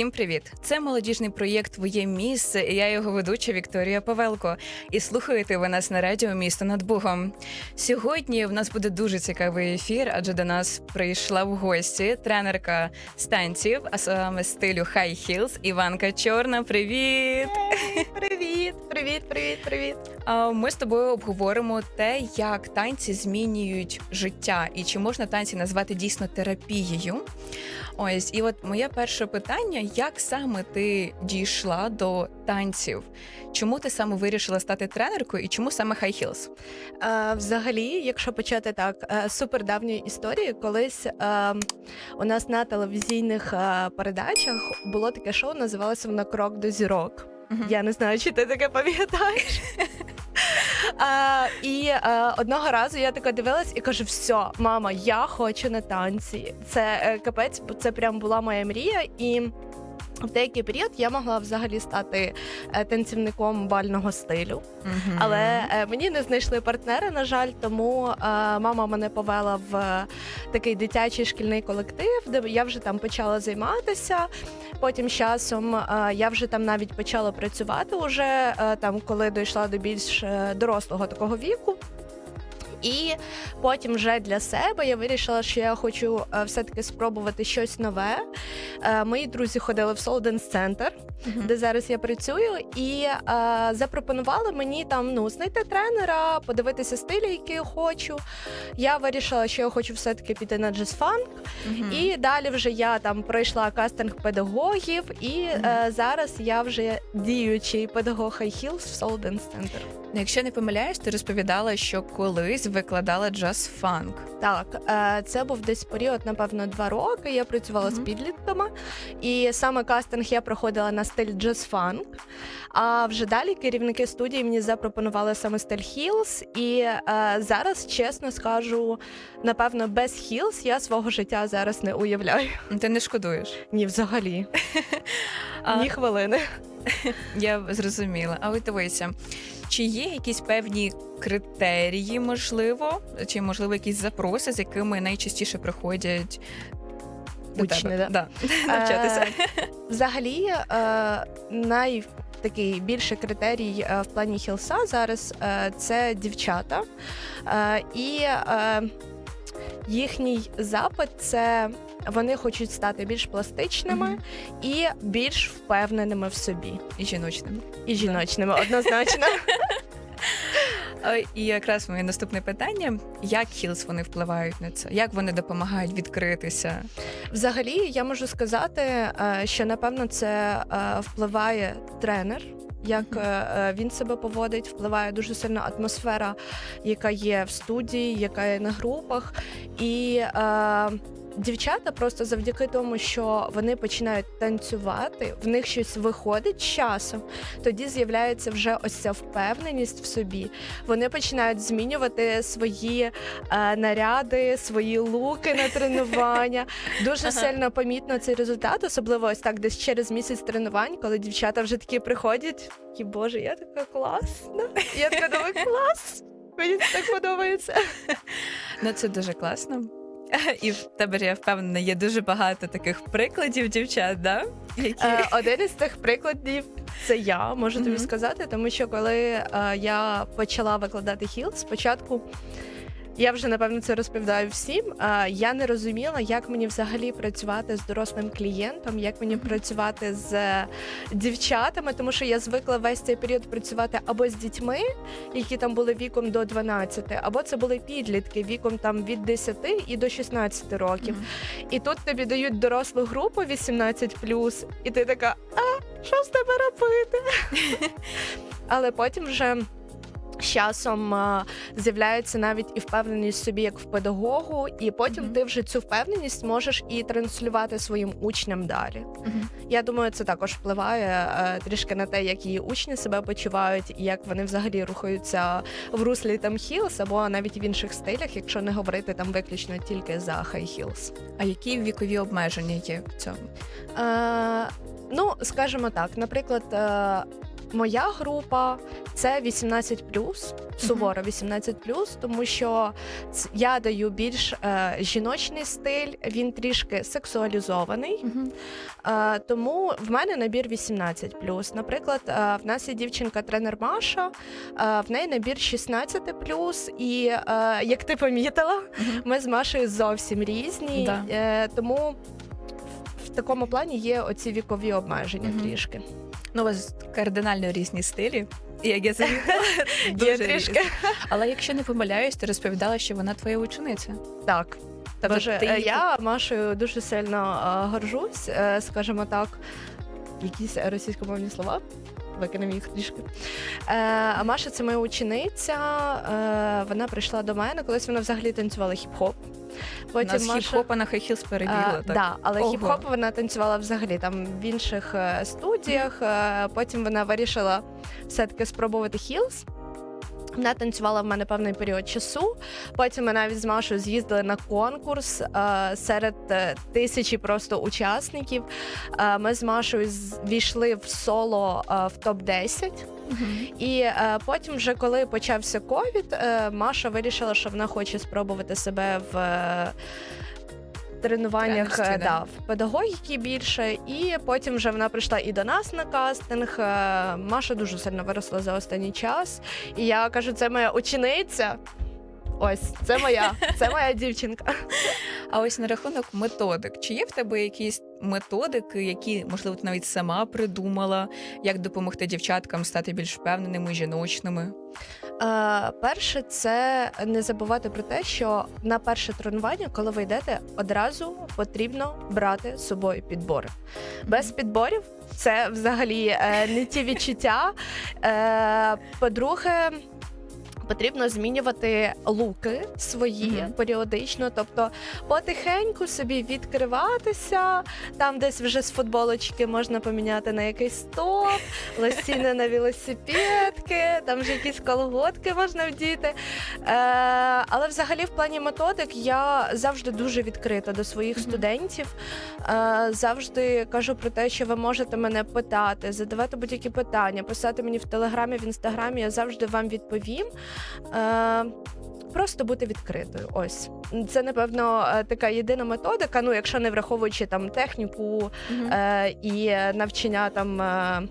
Всім привіт! Це молодіжний проєкт Твоє місце. і Я його ведуча Вікторія Павелко. І слухаєте ви нас на радіо місто над Бугом. Сьогодні в нас буде дуже цікавий ефір, адже до нас прийшла в гості тренерка станців, а саме стилю High Heels Іванка Чорна. Привіт! Привіт, привіт, привіт, привіт. А Ми з тобою обговоримо те, як танці змінюють життя, і чи можна танці назвати дійсно терапією. Ось, і от моє перше питання: як саме ти дійшла до танців? Чому ти саме вирішила стати тренеркою і чому саме High Heels? Е, взагалі, якщо почати так, е, супер давньої історії, колись е, у нас на телевізійних е, передачах було таке шоу, називалося воно Крок до зірок. Я не знаю, чи ти таке пам'ятаєш. А, і а, одного разу я така дивилась і кажу: все, мама, я хочу на танці. Це е, капець, це прям була моя мрія. І в деякий період я могла взагалі стати е, танцівником бального стилю. Але е, мені не знайшли партнера, на жаль, тому е, мама мене повела в такий дитячий шкільний колектив, де я вже там почала займатися. Потім з часом я вже там навіть почала працювати, уже там, коли дійшла до більш дорослого такого віку. І потім вже для себе я вирішила, що я хочу е, все-таки спробувати щось нове. Е, Мої друзі ходили в Солденс Центр, Мгм. де зараз я працюю, і е, запропонували мені там ну знайти тренера, подивитися стилі, які я хочу. Я вирішила, що я хочу все-таки піти на джаз-фанк. Мгм. І далі вже я там пройшла кастинг педагогів, і е, зараз я вже діючий педагог High Heels в Солденс Центр. Ну, Якщо не помиляюсь, ти розповідала, що колись викладала джаз-фанк. Так, е, це був десь період, напевно, два роки. Я працювала з підлітками, і саме кастинг я проходила на стиль джаз-фанк. А вже далі керівники студії мені запропонували саме стиль хілс. І е, зараз, чесно скажу, напевно, без хілс я свого життя зараз не уявляю. Ти не шкодуєш? Ні, взагалі, ні хвилини. Я зрозуміла. А от дивися, чи є якісь певні критерії, можливо, чи можливо якісь запроси, з якими найчастіше приходять до Учні, тебе? да? навчатися? Е, Взагалі, е, най такий більший критерій е, в плані хілса зараз е, це дівчата. І їхній запит це вони хочуть стати більш пластичними Мгм. і більш впевненими в собі. І жіночним. І жіночними однозначно. І якраз моє наступне питання: як хілс вони впливають на це? Як вони допомагають відкритися? Взагалі, я можу сказати, е, що напевно це е, впливає тренер. Як е, е, він себе поводить, впливає дуже сильно атмосфера, яка є в студії, яка є на групах. І е, дівчата просто завдяки тому, що вони починають танцювати, в них щось виходить з часом, тоді з'являється вже ось ця впевненість в собі. Вони починають змінювати свої е, наряди, свої луки на тренування. Дуже сильно помітно цей результат, особливо ось так, десь через місяць тренувань, коли дівчата вже такі приходять. І боже, я така класна. Я така думаю, клас. Мені це так подобається. Ну це дуже класно. І в тебе я впевнена, є дуже багато таких прикладів дівчат, да? які Е, Один із тих прикладів це я, можу тобі сказати, тому що коли е, я почала викладати хіл, спочатку. Я вже напевно це розповідаю всім. Я не розуміла, як мені взагалі працювати з дорослим клієнтом, як мені працювати з е, дівчатами, тому що я звикла весь цей період працювати або з дітьми, які там були віком до 12, або це були підлітки віком там від 10 і до 16 років. І тут тобі дають дорослу групу 18+, і ти така, а що з тебе робити? Але потім вже. З часом а, з'являється навіть і впевненість в собі як в педагогу, і потім Мгм. ти вже цю впевненість можеш і транслювати своїм учням далі. Мгм. Я думаю, це також впливає е, трішки на те, як її учні себе почувають, і як вони взагалі рухаються в руслі там хілс або навіть в інших стилях, якщо не говорити там виключно тільки за хай хілс. А які вікові обмеження є в цьому? Е, ну, скажімо так, наприклад, е, моя група це 18+, суворо 18+, тому що я даю більш е, жіночний стиль, він трішки сексуалізований. Е, тому в мене набір 18+. Наприклад, е, в нас є дівчинка-тренер Маша, е, в неї набір 16+, і е, як ти помітила, ми з Машею зовсім різні. Да. Е, тому в, такому плані є оці вікові обмеження трішки. Ну, у вас кардинально різні стилі. Як я замітила, дуже трішки. Але якщо не помиляюсь, ти розповідала, що вона твоя учениця. Так. Тобто Боже, ти е, я Машею дуже сильно е, горжусь, е, скажімо так, якісь російськомовні слова. Викинемо їх трішки. Е, а Маша це моя учениця. Е, вона прийшла до мене. Колись вона взагалі танцювала хіп-хоп. Потім нас Маша... хіп-хопа на хай-хілс перебігла. Е, так? да, але Ого. хіп-хоп вона танцювала взагалі там в інших е, студіях. Е, потім вона вирішила все-таки спробувати хілс. Вона танцювала в мене певний період часу. Потім ми навіть з Машою з'їздили на конкурс е, серед е, тисячі просто учасників. Е, ми з Машою війшли в соло е, в топ 10 Мгм. і е, потім, вже коли почався ковід, е, Маша вирішила, що вона хоче спробувати себе в. е, Тренуваннях е, да. да, в педагогіки більше, і потім вже вона прийшла і до нас на кастинг. Е, Маша дуже сильно виросла за останній час. І я кажу, це моя учениця. Ось, це моя, це моя дівчинка. А ось на рахунок методик. Чи є в тебе якісь методики, які, можливо, ти навіть сама придумала, як допомогти дівчаткам стати більш впевненими, жіночними? Е, перше, це не забувати про те, що на перше тренування, коли ви йдете, одразу потрібно брати з собою підбори. Без підборів це взагалі е, не ті відчуття. Е, по-друге, потрібно змінювати луки свої Мгм. періодично, тобто потихеньку собі відкриватися. Там десь вже з футболочки можна поміняти на якийсь топ, лосіни на велосипедки, там вже якісь колготки можна вдіти. Е, але взагалі, в плані методик, я завжди дуже відкрита до своїх Мгм. студентів. Е, завжди кажу про те, що ви можете мене питати, задавати будь-які питання, писати мені в телеграмі, в інстаграмі. Я завжди вам відповім. Е, Просто бути відкритою. Ось це напевно е, така єдина методика. Ну, якщо не враховуючи там техніку Мгм. е, і навчання там. Е,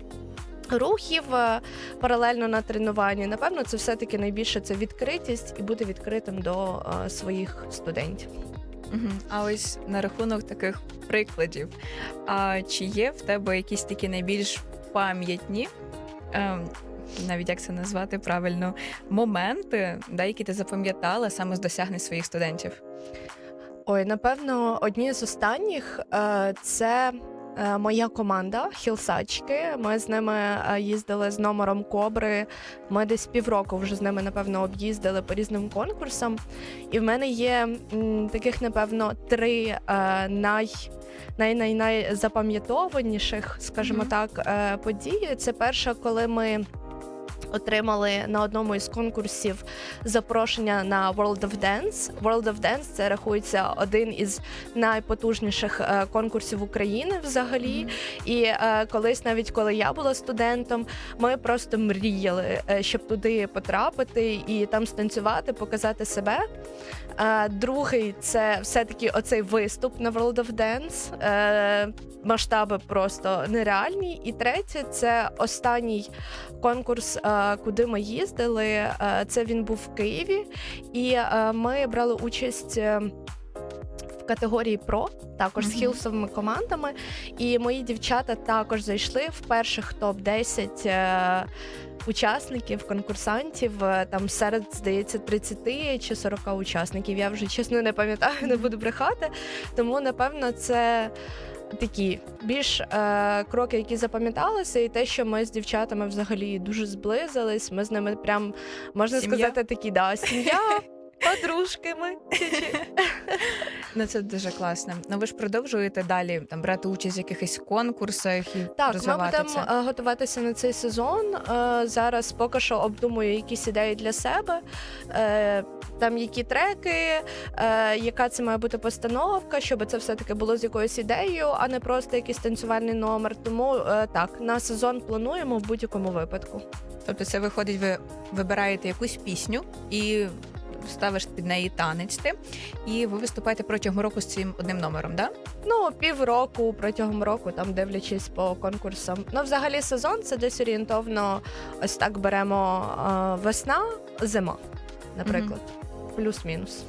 Рухів е, паралельно на тренуванні, напевно, це все-таки найбільше це відкритість і бути відкритим до е, своїх студентів. А ось на рахунок таких прикладів. А чи є в тебе якісь такі найбільш пам'ятні, ем, навіть як це назвати правильно, моменти, да, які ти запам'ятала саме з досягнень своїх студентів? Ой, напевно, одні з останніх е, це. е, Моя команда Хілсачки. Ми з ними е, їздили з номером Кобри. Ми десь півроку вже з ними, напевно, об'їздили по різним конкурсам. І в мене є таких, напевно, три най, най, най, най запам'ятованіших, скажімо Мгм. так, е, події. Це перша, коли ми. Отримали на одному із конкурсів запрошення на World of Dance. World of Dance це рахується один із найпотужніших е, конкурсів України взагалі. І е, колись, навіть коли я була студентом, ми просто мріяли, е, щоб туди потрапити і там станцювати, показати себе. Другий це все-таки оцей виступ на World of Dance. Масштаби просто нереальні. І третє це останній конкурс, куди ми їздили. Е, це він був в Києві, і е, ми брали участь. е, В категорії ПРО, також з хілсовими командами, і мої дівчата також зайшли в перших топ 10 е, учасників, конкурсантів. е, Там серед здається 30 чи 40 учасників. Я вже чесно не пам'ятаю, не буду брехати. Тому напевно це такі більш е, кроки, які запам'яталися, і те, що ми з дівчатами взагалі дуже зблизились. Ми з ними прям можна Сім'я? сказати, такі да, сім'я. Подружки ми. Ну це дуже класно. Ну ви ж продовжуєте далі там брати участь в якихось конкурсах і Так, ми будемо е, готуватися на цей сезон. Е, Зараз поки що обдумую якісь ідеї для себе. Е, Там які треки, е, яка це має бути постановка, щоб це все-таки було з якоюсь ідеєю, а не просто якийсь танцювальний номер. Тому е, так, на сезон плануємо в будь-якому випадку. Тобто, це виходить, ви вибираєте якусь пісню і ставиш під неї танець ти, і ви виступаєте протягом року з цим одним номером, да? Ну, півроку протягом року, там дивлячись по конкурсам. Ну, взагалі, сезон це десь орієнтовно. Ось так беремо е, весна, зима, наприклад, плюс-мінус.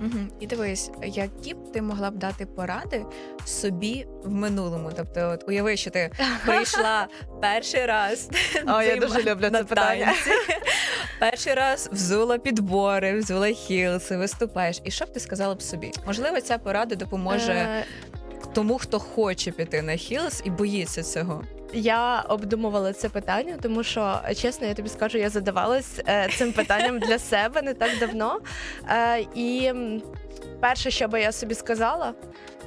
Угу. І дивись, які б ти могла б дати поради собі в минулому? Тобто, от уяви, що ти прийшла перший раз. О, я дуже люблю це питання. Перший раз взула підбори, взула хілси, виступаєш. І що б ти сказала б собі? Можливо, ця порада допоможе Е, тому, хто хоче піти на хілс і боїться цього. Я обдумувала це питання, тому що чесно, я тобі скажу, я задавалась е, цим питанням для себе не так давно. Е, і м, перше, що би я собі сказала,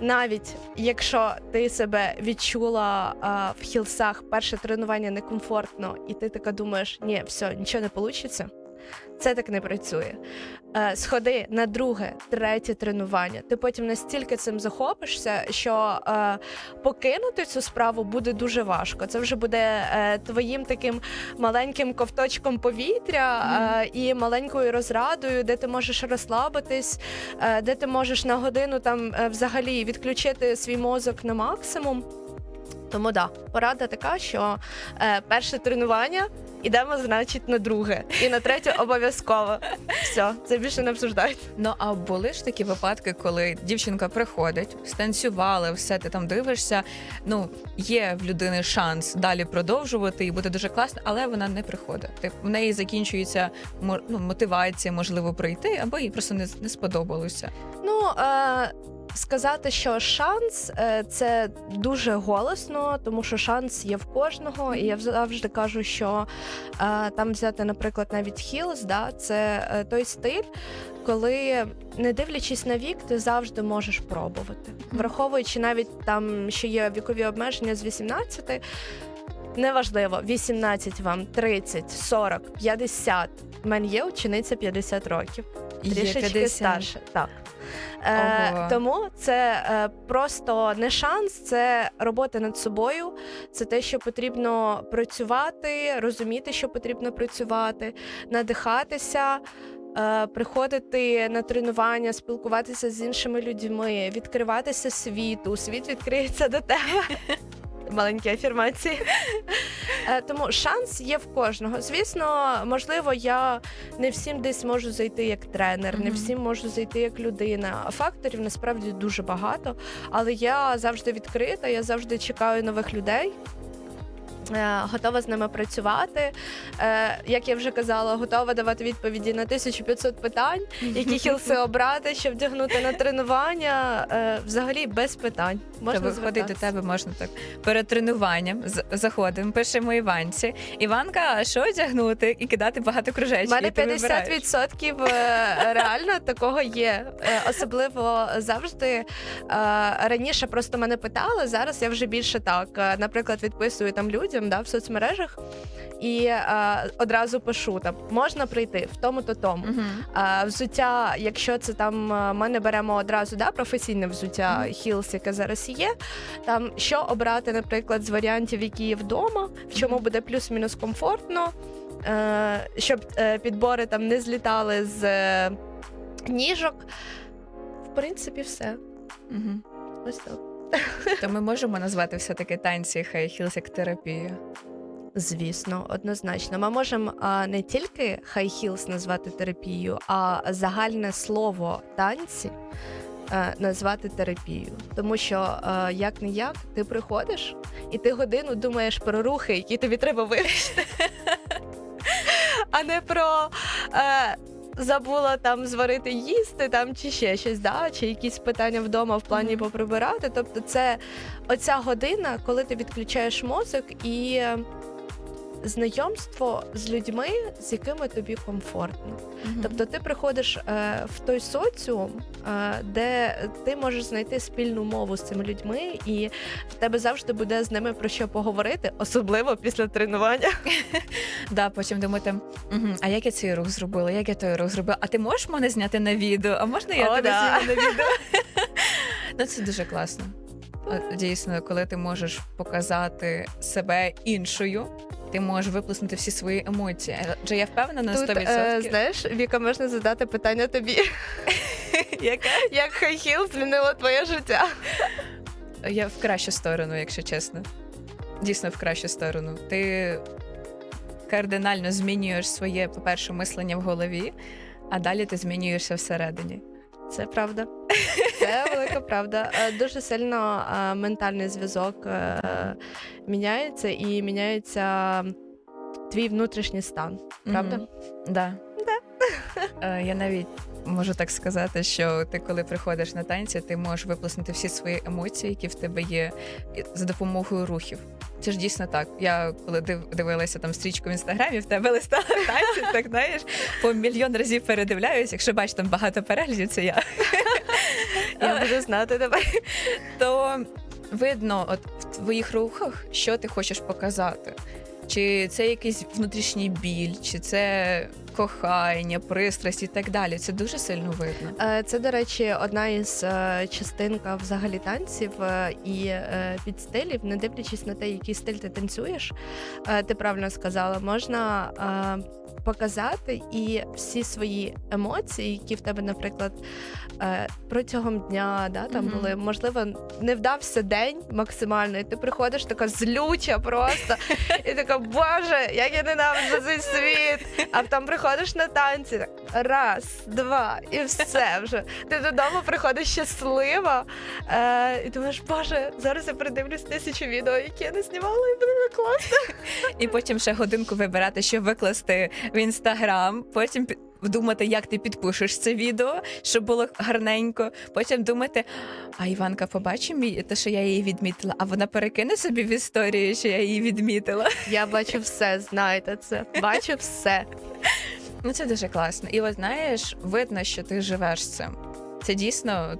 навіть якщо ти себе відчула а, в хілсах, перше тренування некомфортно, і ти така думаєш, ні, все, нічого не вийде. Це так не працює. Е, сходи на друге, третє тренування. Ти потім настільки цим захопишся, що е, покинути цю справу буде дуже важко. Це вже буде е, твоїм таким маленьким ковточком повітря і маленькою розрадою, де ти можеш розслабитись, де ти можеш на годину там взагалі відключити свій мозок на максимум. Тому да, порада така, що перше тренування ідемо, значить, на друге, і на третє обов'язково. Все, це більше не обсуждають. Ну а були ж такі випадки, коли дівчинка приходить, станцювала, все ти там дивишся. Ну є в людини шанс далі продовжувати і буде дуже класно, але вона не приходить. Тип, в неї закінчується ну, мотивація, можливо, прийти, або їй просто не, не сподобалося. Ну е, сказати, що шанс е, це дуже голосно, тому що шанс є в кожного. І я завжди кажу, що е, там взяти, наприклад, навіть хілс, да, це е, той стиль, коли не дивлячись на вік, ти завжди можеш пробувати, враховуючи навіть там, що є вікові обмеження з 18, Неважливо, 18 вам, 30, 40, 50. У мене є учениця 50 років трішечки старше. Так. Е, тому це е, просто не шанс, це робота над собою. Це те, що потрібно працювати, розуміти, що потрібно працювати, надихатися. е, Приходити на тренування, спілкуватися з іншими людьми, відкриватися світу. Світ відкриється до тебе. Маленькі афірмації. Е, Тому шанс є в кожного. Звісно, можливо, я не всім десь можу зайти як тренер, не всім можу зайти як людина. Факторів насправді дуже багато. Але я завжди відкрита, я завжди чекаю нових людей. Е, Готова з ними працювати. Е, Як я вже казала, готова давати відповіді на 1500 питань, які хілси обрати, щоб вдягнути на тренування. Е, Взагалі без питань. Можна Можна виходить до тебе, можна так перед тренуванням. Заходимо, пишемо Іванці. Іванка, що одягнути і кидати багато кружечків. У мене і ти 50% е, реально такого є. Особливо завжди раніше просто мене питали. Зараз я вже більше так. Наприклад, відписую там людям да, в соцмережах і е, одразу пишу там можна прийти в тому-то тому. Мгм. А, взуття, якщо це там е, ми не беремо одразу да, професійне взуття. Hills, яке зараз є. Там що обрати, наприклад, з варіантів, які є вдома, в чому буде плюс-мінус комфортно, е, щоб е, підбори там не злітали з е, ніжок. В принципі, все. Мгм. Ось так. То ми можемо назвати все-таки танці хай хілс як терапію. Звісно, однозначно. Ми можемо а, не тільки high heels назвати терапією, а загальне слово танці е, назвати терапією. Тому що е, як не як ти приходиш і ти годину думаєш про рухи, які тобі треба вивчити, а не про. Е, Забула там зварити їсти там чи ще щось, да? чи якісь питання вдома в плані поприбирати. Тобто, це оця година, коли ти відключаєш мозок і знайомство з людьми, з якими тобі комфортно. Мгм. Тобто ти приходиш е, в той соціум, е, де ти можеш знайти спільну мову з цими людьми, і в тебе завжди буде з ними про що поговорити, особливо після тренування. Да, потім думати, а як я цей рух зробила, як я той рух зробила, а ти можеш мене зняти на відео? А можна я тебе зніму на відео? ну це дуже класно. Дійсно, коли ти можеш показати себе іншою, ти можеш виплеснути всі свої емоції. Адже я впевнена на 100%. Тут, е, знаєш, Віка, можна задати питання тобі. Яке? Як хайхіл змінило твоє життя? Я в кращу сторону, якщо чесно. Дійсно, в кращу сторону. Ти кардинально змінюєш своє, по-перше, мислення в голові, а далі ти змінюєшся всередині. Це правда. Це велика правда. Е, Дуже сильно е, ментальний зв'язок е, міняється і міняється твій внутрішній стан. Правда? Мгм. Да. Е, Я навіть можу так сказати, що ти, коли приходиш на танці, ти можеш виплеснути всі свої емоції, які в тебе є, за допомогою рухів. Це ж дійсно так. Я коли дивилася там стрічку в інстаграмі, в тебе листала танці, так знаєш, по мільйон разів передивляюсь. Якщо бачиш там багато переглядів, це я. Я буду знати тебе. То видно, от в твоїх рухах, що ти хочеш показати. Чи це якийсь внутрішній біль, чи це кохання, пристрасть і так далі. Це дуже сильно видно. Е, Це, до речі, одна із е, частинка взагалі танців е, і підстилів, не дивлячись на те, який стиль ти танцюєш, ти правильно сказала, можна показати і всі свої емоції, які в тебе, наприклад, протягом дня да, там Мгм. були, можливо, не вдався день максимально, і ти приходиш така злюча просто, і така, боже, як я ненавиджу цей світ. А там приходиш на танці, раз, два, і все вже. Ти додому приходиш щаслива, е, і думаєш, боже, зараз я передивлюсь тисячу відео, які я не знімала, і буде класно. І потім ще годинку вибирати, що викласти в інстаграм, потім думати, як ти підпишеш це відео, щоб було гарненько. Потім думати, а Іванка побачить мій, те, що я її відмітила, а вона перекине собі в історію, що я її відмітила. Я бачу все, знаєте це. Бачу все. Ну це дуже класно. І от знаєш, видно, що ти живеш цим. Це дійсно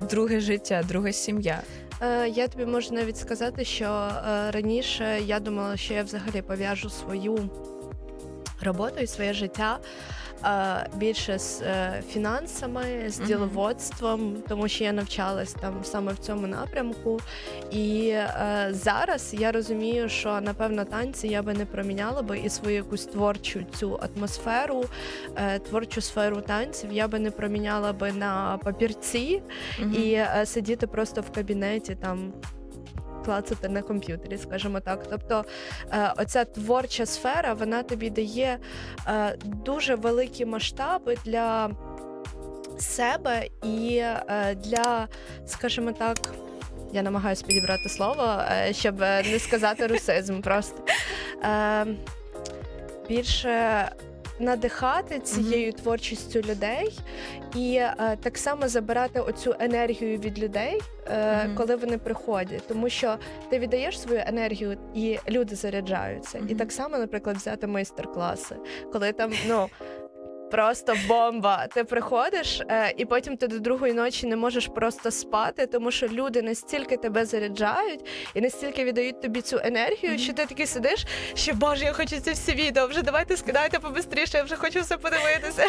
друге життя, друга сім'я. Е, я тобі можу навіть сказати, що е, раніше я думала, що я взагалі пов'яжу свою роботу і своє життя більше з е, фінансами, з діловодством, тому що я навчалась там саме в цьому напрямку. І е, зараз я розумію, що напевно танці я би не проміняла би і свою якусь творчу цю атмосферу, е, творчу сферу танців я би не проміняла би на папірці і сидіти просто в кабінеті там. Клацати на комп'ютері, скажімо так. Тобто е, оця творча сфера вона тобі дає е, дуже великі масштаби для себе і е, для, скажімо так, я намагаюся підібрати слово, щоб не сказати русизм просто. Е, більше надихати цією творчістю людей і е, так само забирати оцю енергію від людей, е, Мгм. коли вони приходять. Тому що ти віддаєш свою енергію, і люди заряджаються. І так само, наприклад, взяти майстер-класи, коли там ну. Просто бомба. Ти приходиш, е, і потім ти до другої ночі не можеш просто спати, тому що люди настільки тебе заряджають і настільки віддають тобі цю енергію, що ти такий сидиш, що боже, я хочу ці всі відео. Вже давайте скидайте побистріше, я вже хочу все подивитися.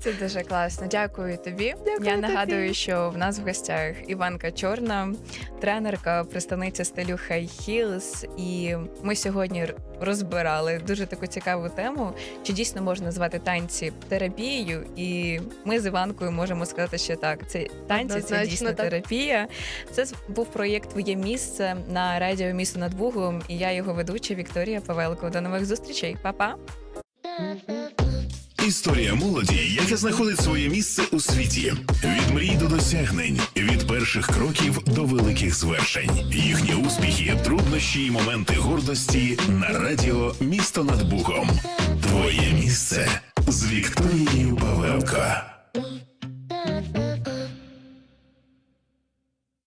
Це дуже класно. Дякую тобі. Дякую Я тобі. нагадую, що в нас в гостях Іванка Чорна, тренерка, представниця стилю High Heels. І ми сьогодні розбирали дуже таку цікаву тему, чи дійсно можна назвати танці терапією. І ми з Іванкою можемо сказати, що так, це танці, це дійсно так. терапія. Це був проєкт Твоє місце на радіо місто над Бугом. І я його ведуча Вікторія Павелко. До нових зустрічей, Па-па! Історія молоді, яка знаходить своє місце у світі. Від мрій до досягнень, від перших кроків до великих звершень. Їхні успіхи, труднощі і моменти гордості на радіо Місто над Бухом. Твоє місце з Вікторією.